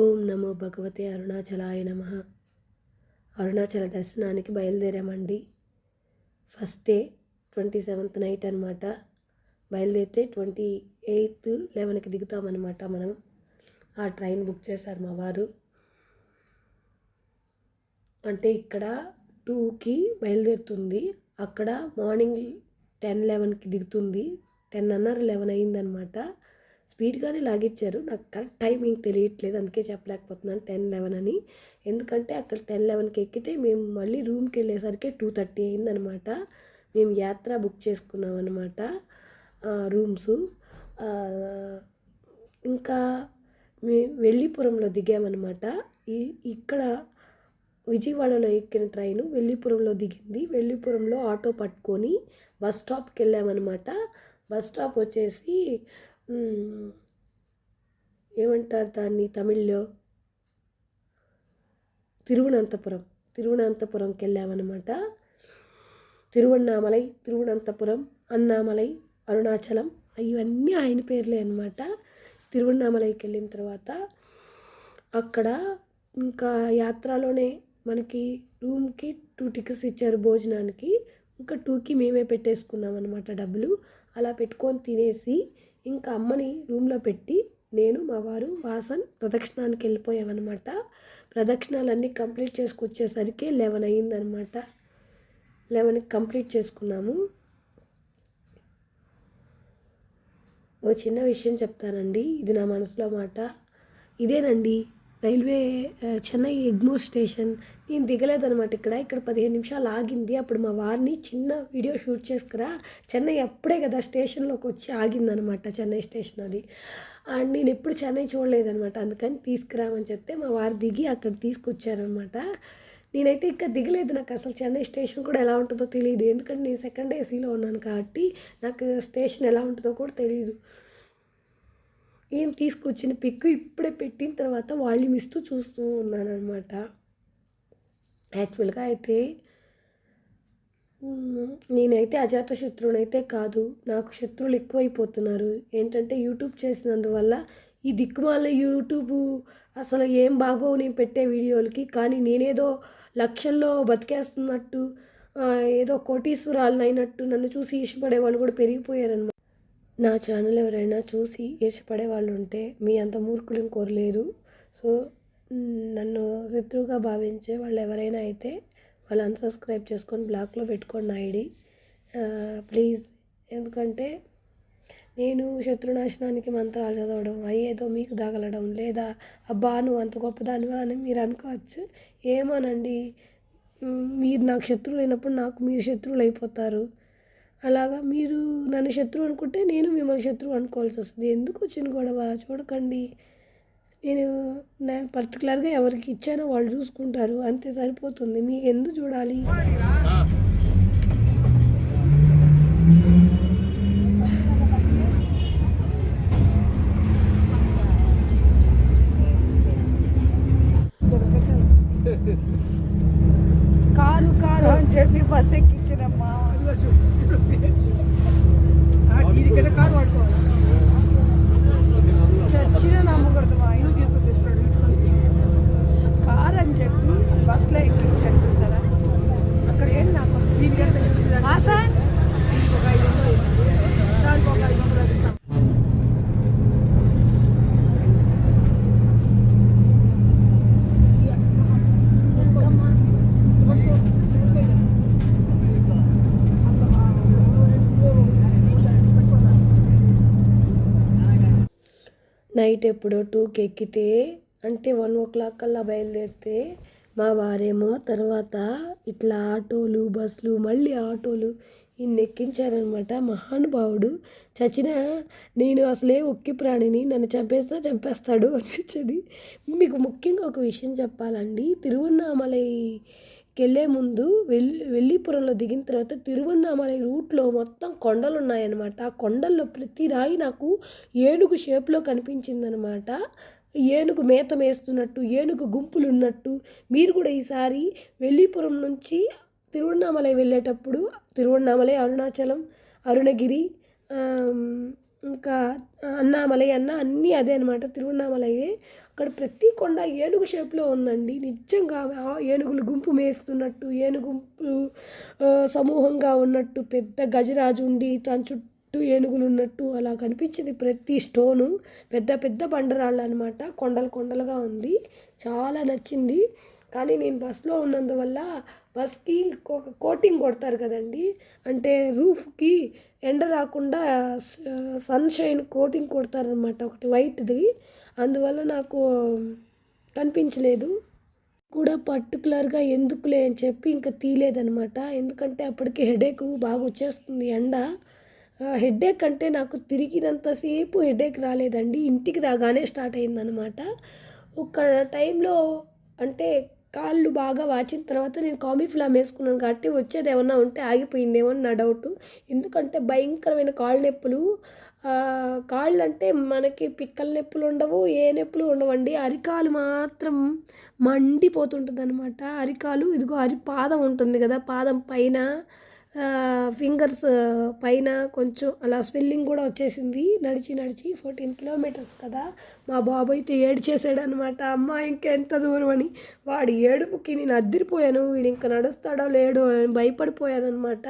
ఓం నమో భగవతే అరుణాచలాయ నమ. అరుణాచల దర్శనానికి బయలుదేరామండి. First day twenty seventh night అనమాట బయలుదేరితే ట్వంటీ ఎయిత్ లెవెన్కి దిగుతామన్నమాట మనం. ఆ ట్రైన్ బుక్ చేశారు మా వారు. అంటే ఇక్కడ టూకి బయలుదేరుతుంది. అక్కడ మార్నింగ్ టెన్ లెవెన్కి దిగుతుంది. టెన్ అన్నర్ లెవెన్ అయిందనమాట స్పీడ్గానే లాగిచ్చారు. నాకు కరెక్ట్ టైమింగ్ తెలియట్లేదు. అందుకే చెప్పలేకపోతున్నాను టెన్ లెవెన్ అని. ఎందుకంటే అక్కడ టెన్ లెవెన్కి ఎక్కితే మేము మళ్ళీ రూమ్కి వెళ్ళేసరికి టూ థర్టీ అయిందనమాట. మేము యాత్ర బుక్ చేసుకున్నాం అనమాట రూమ్స్. ఇంకా మేము వెళ్ళిపురంలో దిగామన్నమాట. ఈ ఇక్కడ విజయవాడలో ఎక్కిన ట్రైను వెళ్ళిపురంలో దిగింది. వెళ్ళిపురంలో ఆటో పట్టుకొని బస్ స్టాప్కి వెళ్ళామన్నమాట. బస్ స్టాప్ వచ్చేసి ఏమంటారు దాన్ని తమిళ్ళో? తిరువనంతపురం. తిరువనంతపురంకి వెళ్ళామన్నమాట తిరువన్నామలై తిరువనంతపురం అన్నామలై అరుణాచలం ఇవన్నీ ఆయన పేర్లే అనమాట తిరువన్నామలైకి వెళ్ళిన తర్వాత అక్కడ ఇంకా యాత్రలోనే మనకి రూమ్కి టూ టికెట్స్ ఇచ్చారు భోజనానికి. ఇంకా టూకి మేమే పెట్టేసుకున్నాం అనమాట డబ్బులు. అలా పెట్టుకొని తినేసి ఇంకా అమ్మని రూమ్లో పెట్టి నేను మా వారు వాసన్ ప్రదక్షిణానికి వెళ్ళిపోయామన్నమాట. ప్రదక్షిణాలన్నీ కంప్లీట్ చేసుకొచ్చేసరికి లెవెన్ అయ్యిందనమాట లెవెన్కి కంప్లీట్ చేసుకున్నాము. ఓ చిన్న విషయం చెప్తానండి. ఇది నా మనసులో మాట. ఇదేనండి రైల్వే చెన్నై ఎగ్మోర్ స్టేషన్. నేను దిగలేదనమాట ఇక్కడ. ఇక్కడ పదిహేను నిమిషాలు ఆగింది. అప్పుడు మా వారిని చిన్న వీడియో షూట్ చేసుకురా. చెన్నై అప్పుడే కదా స్టేషన్లోకి వచ్చి ఆగిందనమాట చెన్నై స్టేషన్ అది. అండ్ నేను ఎప్పుడు చెన్నై చూడలేదనమాట అందుకని తీసుకురామని చెప్తే మా వారు దిగి అక్కడ తీసుకొచ్చారనమాట నేనైతే ఇంకా దిగలేదు. నాకు అసలు చెన్నై స్టేషన్ కూడా ఎలా ఉంటుందో తెలియదు ఎందుకంటే నేను సెకండ్ ఏసీలో ఉన్నాను కాబట్టి నాకు స్టేషన్ ఎలా ఉంటుందో కూడా తెలియదు ఏం తీసుకొచ్చిన పిక్ ఇప్పుడే పెట్టిన తర్వాత వాల్యూమ్ ఇస్తూ చూస్తూ ఉన్నానమాట యాక్చువల్గా అయితే నేనైతే అజాత శత్రువునైతే కాదు నాకు శత్రువులు ఎక్కువైపోతున్నారు. ఏంటంటే యూట్యూబ్ చేసినందువల్ల ఈ దిక్కుమాల యూట్యూబ్ అసలు ఏం బాగోవు నేను పెట్టే వీడియోలకి కానీ నేనేదో లక్షల్లో బతికేస్తున్నట్టు ఏదో కోటీశ్వరాలను అయినట్టు నన్ను చూసి ఇష్టపడే వాళ్ళు కూడా పెరిగిపోయారనమాట నా ఛానల్ ఎవరైనా చూసి ఇష్టపడే వాళ్ళు ఉంటే మీ అంత మూర్ఖులు కోరలేరు. సో నన్ను శత్రువుగా భావించే వాళ్ళు ఎవరైనా అయితే వాళ్ళు అన్సబ్స్క్రైబ్ చేసుకొని బ్లాక్లో పెట్టుకోండి ఐడి. ప్లీజ్. ఎందుకంటే నేను శత్రునాశనానికి మంత్రాలు చదవడం అయ్యేదో మీకు తగలడం లేదా అబ్బా నువ్వు అంత గొప్పదానివా అని మీరు అనుకోవచ్చు. ఏమోనండి. మీరు నాకు శత్రువులు అయినప్పుడు నాకు మీరు శత్రువులు అయిపోతారు అలాగా మీరు నన్ను శత్రువు అనుకుంటే నేను మిమ్మల్ని శత్రువు అనుకోవాల్సి వస్తుంది. ఎందుకు వచ్చిన గొడవ? చూడకండి. నేను నేను పర్టికులర్గా ఎవరికి ఇచ్చానో వాళ్ళు చూసుకుంటారు. అంతే సరిపోతుంది. మీకు ఎందుకు చూడాలి? Car car. అని చెప్పి బస్ ఎక్కించినమ్మా కారు పట్టుకోవాలి చచ్చిన నమ్మకూడదు మా ఇంటికి కారు అని చెప్పి బస్సులో ఎక్కించారు చూసారా అక్కడ ఏం నాకు ఆసా ఇంకొక ఐదు వందలు దానికి ఒక ఐదు వందలు ఇస్తాం నైట్ ఎప్పుడో టూకి ఎక్కితే అంటే వన్ ఓ క్లాక్ కల్లా బయలుదేరితే మా వారేమో తర్వాత ఇట్లా ఆటోలు బస్సులు మళ్ళీ ఆటోలు ఇన్ని ఎక్కించారనమాట మహానుభావుడు చచ్చిన నేను అసలే ఒక్కి ప్రాణిని నన్ను చంపేసినా చంపేస్తాడు అనిపించేది. మీకు ముఖ్యంగా ఒక విషయం చెప్పాలండి. తిరువన్నామలై వెళ్ళే ముందు వెల్లి వెల్లిపురంలో దిగిన తర్వాత తిరువన్నామలై రూట్లో మొత్తం కొండలు ఉన్నాయన్నమాట ఆ కొండల్లో ప్రతి రాయి నాకు ఏనుగు షేప్లో కనిపించిందనమాట ఏనుగు మేత మేస్తున్నట్టు ఏనుగు గుంపులు ఉన్నట్టు మీరు కూడా ఈసారి వెల్లిపురం నుంచి తిరువన్నామలై వెళ్ళేటప్పుడు తిరువన్నామలై అరుణాచలం అరుణగిరి ఇంకా అన్నామలై అన్న అన్నీ అదే అనమాట తిరువన్నామలయ్యే అక్కడ ప్రతి కొండ ఏనుగు షేప్లో ఉందండి. నిజంగా ఆ ఏనుగులు గుంపు మేస్తున్నట్టు ఏనుగు సమూహంగా ఉన్నట్టు పెద్ద గజరాజు ఉండి దాని చుట్టూ ఏనుగులు ఉన్నట్టు అలా కనిపించింది ప్రతి స్టోను. పెద్ద పెద్ద బండరాళ్ళు అనమాట కొండలు కొండలుగా ఉంది. చాలా నచ్చింది. కానీ నేను బస్సులో ఉన్నందువల్ల బస్కి ఒక కోటింగ్ కొడతారు కదండి. అంటే రూఫ్కి ఎండ రాకుండా సన్షైన్ కోటింగ్ కొడతారనమాట ఒకటి వైట్ది. అందువల్ల నాకు కనిపించలేదు. కూడా పర్టికులర్గా ఎందుకులే అని చెప్పి ఇంకా తీయలేదనమాట ఎందుకంటే అప్పటికి హెడేక్ బాగా వచ్చేస్తుంది ఎండ. హెడేక్ అంటే నాకు తిరిగినంతసేపు హెడేక్ రాలేదండి. ఇంటికి రాగానే స్టార్ట్ అయిందనమాట ఒక టైంలో అంటే కాళ్ళు బాగా వాచిన తర్వాత నేను కామీ ఫ్లామ్ వేసుకున్నాను కాబట్టి వచ్చేది ఏమన్నా ఉంటే ఆగిపోయిందేమో అని నా డౌట్. ఎందుకంటే భయంకరమైన కాళ్ళు నొప్పులు కాళ్ళు అంటే మనకి పిక్కల నొప్పులు ఉండవు ఏ నొప్పులు ఉండవండి. అరికాలు మాత్రం మండిపోతుంటుంది అనమాట అరికాలు ఇదిగో అరి పాదం ఉంటుంది కదా పాదం పైన ఫింగర్స్ పైన కొంచెం అలా స్వెల్లింగ్ కూడా వచ్చేసింది. నడిచి నడిచి ఫోర్టీన్ కిలోమీటర్స్ కదా. మా బాబు అయితే ఏడ్చేసాడు అనమాట అమ్మ ఇంకెంత దూరం అని. వాడి ఏడుపుకి నేను అద్దరిపోయాను వీడు ఇంకా నడుస్తాడో లేడో అని భయపడిపోయాను అనమాట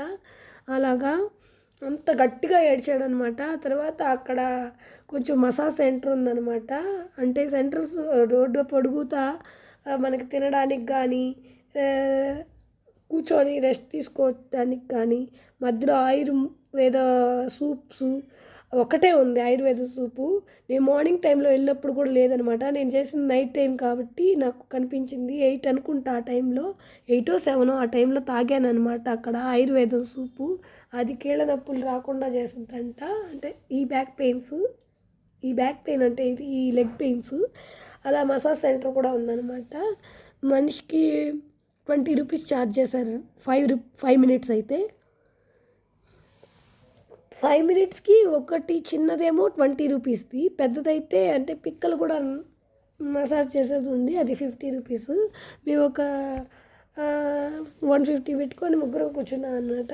అలాగా అంత గట్టిగా ఏడ్చాడనమాట తర్వాత అక్కడ కొంచెం మసాజ్ సెంటర్ ఉందనమాట అంటే సెంటర్స్ రోడ్డు పొడుగుతా మనకి తినడానికి కానీ కూర్చొని రెస్ట్ తీసుకోవడానికి కానీ మధ్యలో ఆయుర్వేద సూప్స్ ఒకటే ఉంది ఆయుర్వేద సూపు. నేను మార్నింగ్ టైంలో వెళ్ళినప్పుడు కూడా లేదనమాట. నేను చేసిన నైట్ టైం కాబట్టి నాకు కనిపించింది ఎయిట్ అనుకుంటా ఆ టైంలో ఎయిటో సెవెనో ఆ టైంలో తాగాను అనమాట అక్కడ ఆయుర్వేదం సూపు. అది కీళ్ళ నొప్పులు రాకుండా చేసిందంట అంటే ఈ బ్యాక్ పెయిన్స్ ఈ బ్యాక్ పెయిన్ అంటే ఇది ఈ లెగ్ పెయిన్స్ అలా మసాజ్ సెంటర్ కూడా ఉందన్నమాట మనిషికి ట్వంటీ రూపీస్ ఛార్జ్ చేశారు. ఫైవ్ రూ ఫైవ్ మినిట్స్ అయితే. ఫైవ్ మినిట్స్కి ఒకటి చిన్నదేమో ట్వంటీ రూపీస్ది. పెద్దదైతే అంటే పిక్కలు కూడా మసాజ్ చేసేది ఉంది. అది ఫిఫ్టీ రూపీస్. మేము ఒక వన్ ఫిఫ్టీ పెట్టుకొని ముగ్గురం కూర్చున్నాం అన్నమాట.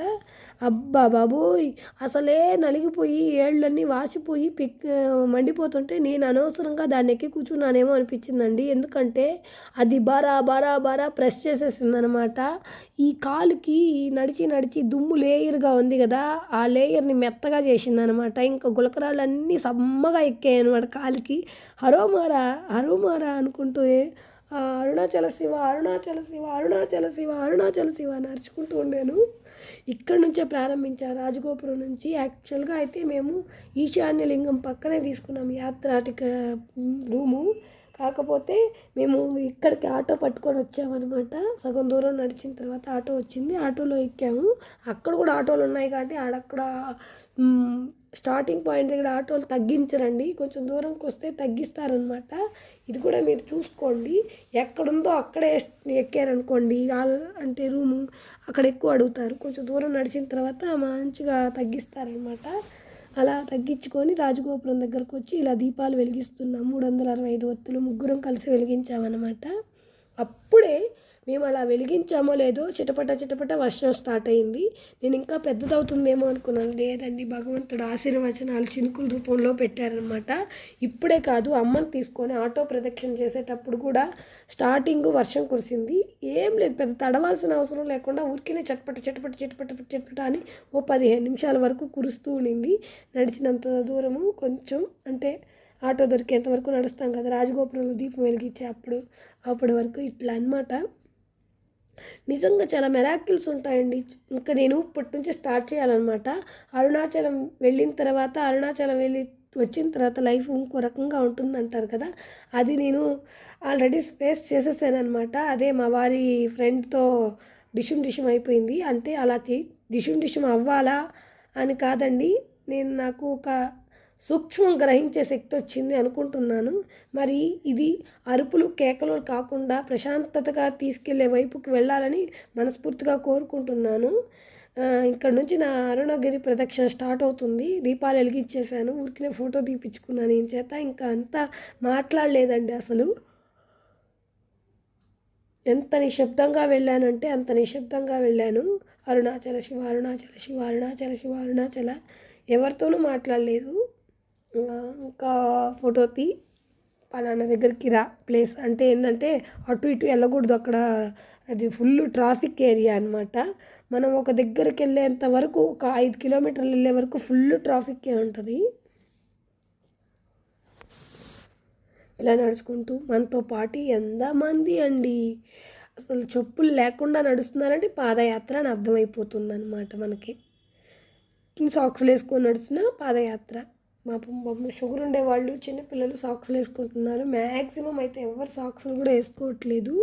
అబ్బా బాబోయ్ అసలే నలిగిపోయి ఏళ్ళన్నీ వాసిపోయి పిక్ మండిపోతుంటే నేను అనవసరంగా దాన్ని ఎక్కి కూర్చున్నానేమో అనిపించిందండి. ఎందుకంటే అది బారా బారా బారా ప్రెస్ చేసేసింది అనమాట ఈ కాలుకి నడిచి నడిచి దుమ్ము లేయర్గా ఉంది కదా ఆ లేయర్ని మెత్తగా చేసింది అనమాట ఇంకా గులకరాళ్ళన్నీ సమ్మగా ఎక్కాయి అనమాట కాలికి. హరోమారా హరోమారా అనుకుంటూ అరుణాచల శివ అరుణాచల శివ అరుణాచల శివ అరుణాచల శివ అని అరుచుకుంటూ ఉండాను. ఇక్కడ నుంచే ప్రారంభించారు. రాజగోపురం నుంచి యాక్చువల్గా అయితే మేము ఈశాన్యలింగం పక్కనే తీసుకున్నాం యాత్రాటిక రూము. కాకపోతే మేము ఇక్కడికి ఆటో పట్టుకొని వచ్చామన్నమాట. సగం దూరం నడిచిన తర్వాత ఆటో వచ్చింది. ఆటోలో ఎక్కాము. అక్కడ కూడా ఆటోలు ఉన్నాయి కాబట్టి ఆడక్కడ స్టార్టింగ్ పాయింట్ దగ్గర ఆటోలు తగ్గించరండి. కొంచెం దూరంకి వస్తే తగ్గిస్తారనమాట ఇది కూడా మీరు చూసుకోండి. ఎక్కడుందో అక్కడే ఎక్కారనుకోండి. అంటే రూము అక్కడ ఎక్కువ అడుగుతారు. కొంచెం దూరం నడిచిన తర్వాత మంచిగా తగ్గిస్తారనమాట అలా తగ్గించుకొని రాజగోపురం దగ్గరకు వచ్చి ఇలా దీపాలు వెలిగిస్తున్నాం మూడు వందల అరవై ఐదు ఒత్తులు ముగ్గురం కలిసి వెలిగించామన్నమాట. అప్పుడే మేము అలా వెలిగించామో లేదో చిటపట చిటపట వర్షం స్టార్ట్ అయింది. నేను ఇంకా పెద్దదవుతుందేమో అనుకున్నాను. లేదండి భగవంతుడు ఆశీర్వచనాలు చినుకుల రూపంలో పెట్టారనమాట ఇప్పుడే కాదు అమ్మని తీసుకొని ఆటో ప్రదక్షిణ చేసేటప్పుడు కూడా స్టార్టింగ్ వర్షం కురిసింది. ఏం లేదు పెద్ద తడవాల్సిన అవసరం లేకుండా ఊరికినే చటపట చిటపట చిటపట చట్పట అని ఓ పదిహేను నిమిషాల వరకు కురుస్తూ ఉండింది. నడిచినంత దూరము కొంచెం అంటే ఆటో దొరికేంత వరకు నడుస్తాం కదా రాజగోపురంలో దీపం వెలిగించే అప్పుడు అప్పటి వరకు ఇట్లా అన్నమాట. నిజంగా చాలా మెరాకిల్స్ ఉంటాయండి. ఇంకా నేను ఇప్పటి నుంచి స్టార్ట్ చేయాలన్నమాట. అరుణాచలం వెళ్ళిన తర్వాత అరుణాచలం వెళ్ళి వచ్చిన తర్వాత లైఫ్ ఇంకో రకంగా ఉంటుంది అంటారు కదా? అది నేను ఆల్రెడీ స్పేస్ చేసేసానమాట అదే మా వారి ఫ్రెండ్తో డిషుమ్ డిషుమ్ అయిపోయింది. అంటే అలా తి- డిషుమ్ డిషుమ్ అవ్వాలా అని కాదండి. నేను నాకు ఒక సూక్ష్మం గ్రహించే శక్తి వచ్చింది అనుకుంటున్నాను. మరి ఇది అరుపులు కేకలు కాకుండా ప్రశాంతతగా తీసుకెళ్ళే వైపుకి వెళ్ళాలని మనస్ఫూర్తిగా కోరుకుంటున్నాను. ఇక్కడ నుంచి నా అరుణగిరి ప్రదక్షిణ స్టార్ట్ అవుతుంది. దీపాలు వెలిగించేసాను ఊరికినే ఫోటో తీపించుకున్నాను ఏం చేత? ఇంకా అంతా మాట్లాడలేదండి అసలు. ఎంత నిశ్శబ్దంగా వెళ్ళానంటే అంత నిశ్శబ్దంగా వెళ్ళాను. అరుణాచల శివ అరుణాచల శివ అరుణాచల శివ అరుణాచల. ఎవరితోనూ మాట్లాడలేదు. ఇంకా ఫోటో తీ. పలానా దగ్గరికి రా. ప్లేస్ అంటే ఏంటంటే అటు ఇటు వెళ్ళకూడదు. అక్కడ అది ఫుల్ ట్రాఫిక్ ఏరియా అనమాట మనం ఒక దగ్గరికి వెళ్ళేంత వరకు ఒక ఐదు కిలోమీటర్లు వెళ్ళే వరకు ఫుల్ ట్రాఫిక్కే ఉంటుంది. ఇలా నడుచుకుంటూ మనతో పాటు ఎంతమంది అండి? అసలు చెప్పులు లేకుండా నడుస్తున్నారంటే పాదయాత్ర అని అర్థమైపోతుంది అనమాట మనకి సాక్స్లు వేసుకొని నడుస్తున్న పాదయాత్ర. మా పాపం షుగర్ ఉండేవాళ్ళు చిన్నపిల్లలు సాక్స్లు వేసుకుంటున్నారు. మ్యాక్సిమం అయితే ఎవరు సాక్స్లు కూడా వేసుకోవట్లేదు.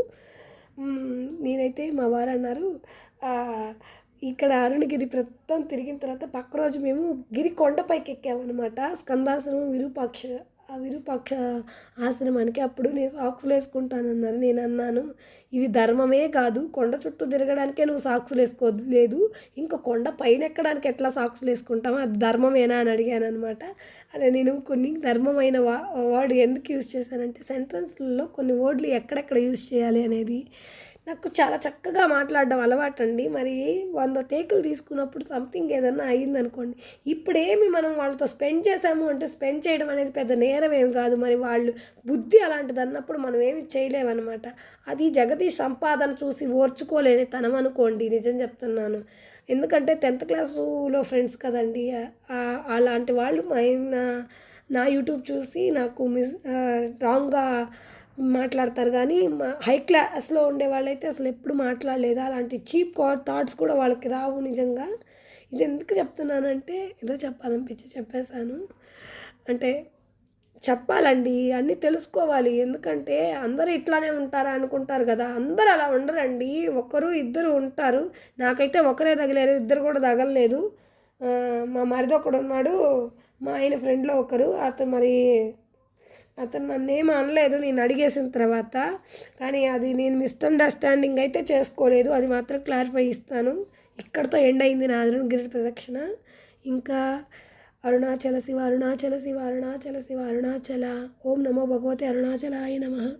నేనైతే మా వారు అన్నారు ఇక్కడ అరుణగిరి ప్రస్తుతం తిరిగిన తర్వాత పక్క రోజు మేము గిరి కొండపైకి ఎక్కామన్నమాట. స్కందాసనం విరూపాక్ష ఆ విరూపాక్ష ఆశ్రమానికి అప్పుడు నేను సాక్స్లు వేసుకుంటానన్నారు. నేను అన్నాను ఇది ధర్మమే కాదు కొండ చుట్టూ తిరగడానికే నువ్వు సాక్స్లు వేసుకోలేదు ఇంకా కొండ పైన ఎక్కడానికి ఎట్లా సాక్స్లు వేసుకుంటావు అది ధర్మమేనా? అని అడిగాను అనమాట అలా నేను కొన్ని ధర్మమైన వా వర్డ్ ఎందుకు యూజ్ చేశానంటే సెంటెన్స్లలో కొన్ని వర్డ్లు ఎక్కడెక్కడ యూజ్ చేయాలి అనేది నాకు చాలా చక్కగా మాట్లాడడం అలవాటు అండి మరి వంద టేకులు తీసుకున్నప్పుడు సంథింగ్ ఏదన్నా అయ్యిందనుకోండి. ఇప్పుడేమి మనం వాళ్ళతో స్పెండ్ చేసాము అంటే స్పెండ్ చేయడం అనేది పెద్ద నేరం ఏం కాదు. మరి వాళ్ళు బుద్ధి అలాంటిది అన్నప్పుడు మనం ఏమి చేయలేమన్నమాట. అది జగదీష్ సంపాదన చూసి ఓర్చుకోలేని తనం అనుకోండి. నిజం చెప్తున్నాను. ఎందుకంటే టెన్త్ క్లాసులో ఫ్రెండ్స్ కదండి. అలాంటి వాళ్ళు మా నా యూట్యూబ్ చూసి నాకు మిస్ రాంగ్గా మాట్లాడతారు. కానీ హై క్లాస్లో ఉండే వాళ్ళైతే అసలు ఎప్పుడు మాట్లాడలేదు? అలాంటి చీప్ థాట్స్ కూడా వాళ్ళకి రావు నిజంగా. ఇది ఎందుకు చెప్తున్నానంటే ఏదో చెప్పాలనిపించి చెప్పేశాను. అంటే చెప్పాలండి అన్నీ తెలుసుకోవాలి. ఎందుకంటే అందరూ ఇట్లానే ఉంటారా అనుకుంటారు కదా. అందరు అలా ఉండరండి. ఒకరు ఇద్దరు ఉంటారు. నాకైతే ఒకరే తగిలేరు ఇద్దరు కూడా తగలలేదు. మా మరిది ఒకడు ఉన్నాడు. మా ఆయన ఫ్రెండ్లో ఒకరు. అతను మరి అతను నన్ను అనలేదు నేను అడిగేసిన తర్వాత కానీ అది నేను మిస్అండర్స్టాండింగ్ అయితే చేసుకోలేదు అది మాత్రం క్లారిఫై ఇస్తాను. ఇక్కడతో ఎండ్ అయింది నా అరుణగిరి ప్రదక్షిణ. ఇంకా అరుణాచల శివ అరుణాచల శివ అరుణాచల శివ అరుణాచల. ఓం నమో భగవతి అరుణాచలాయ నమ.